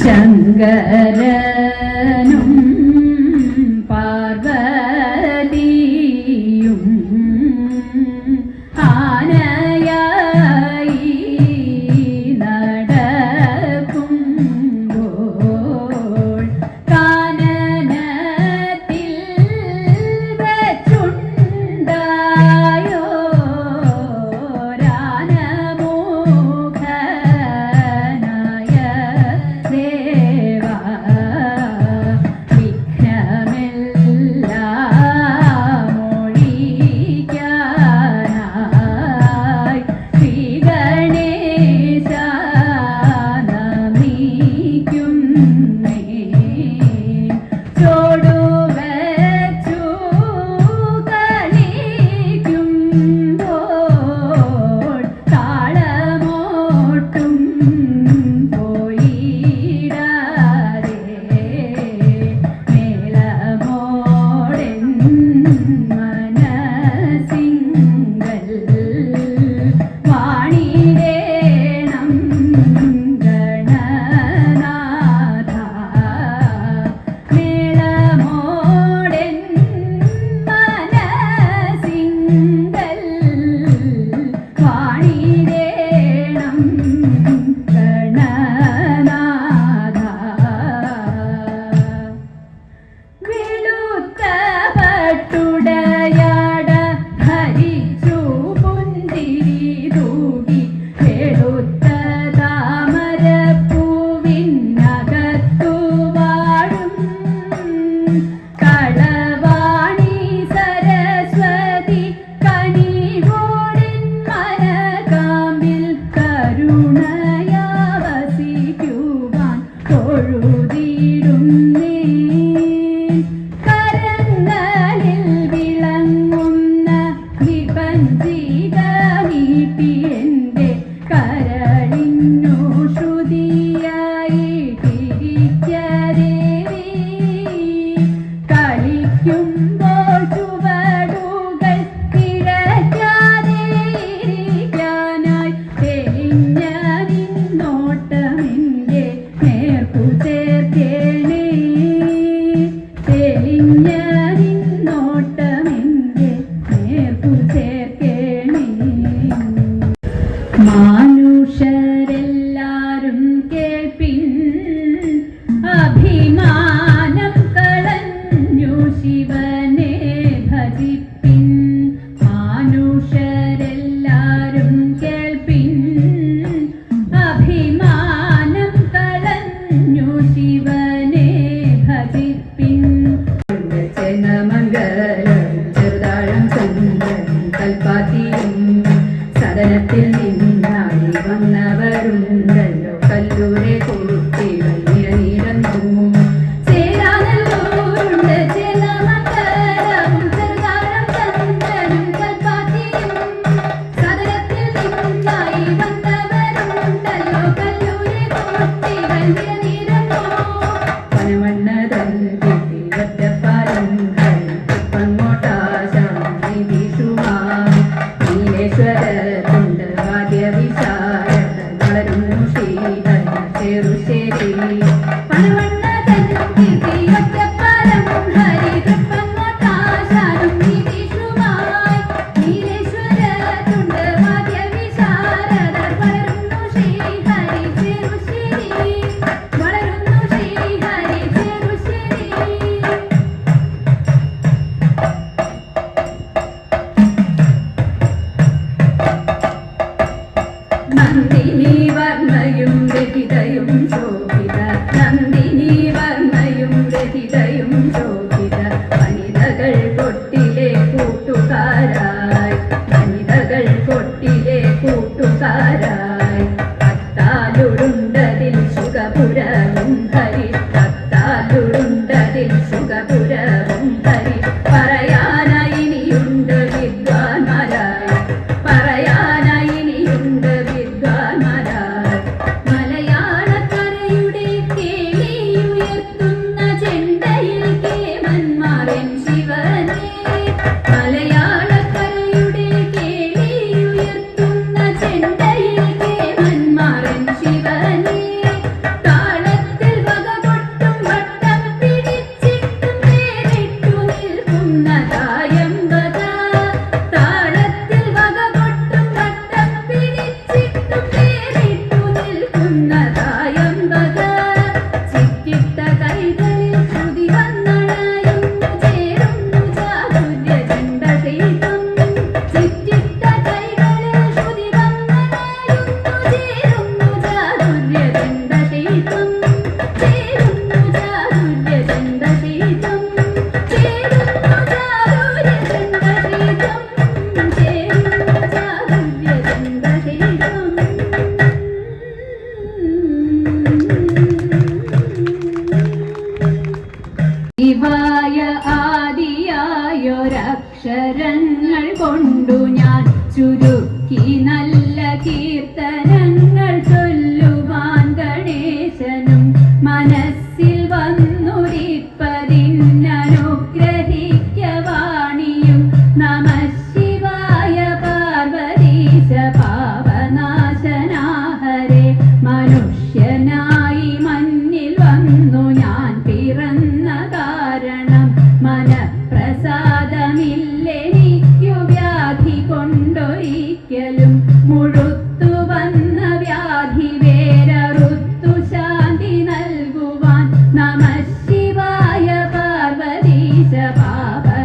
ശങ്കര ചെറുശേരി കൂട്ടുകാരായി വനിതകൾ കൊട്ടിലെ കൂട്ടുകാരായി. അത്താലുരുണ്ടതിൽ സുഖപുരവും ഹരി അത്താലുരുണ്ടതിൽ സുഖപുരവും ഹരി. പറയാനായി ഇനിയുണ്ട് വിദ്വാൻമാരായി പറയാനായി ഇനിയുണ്ട്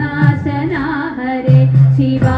नाशना हरे शिवा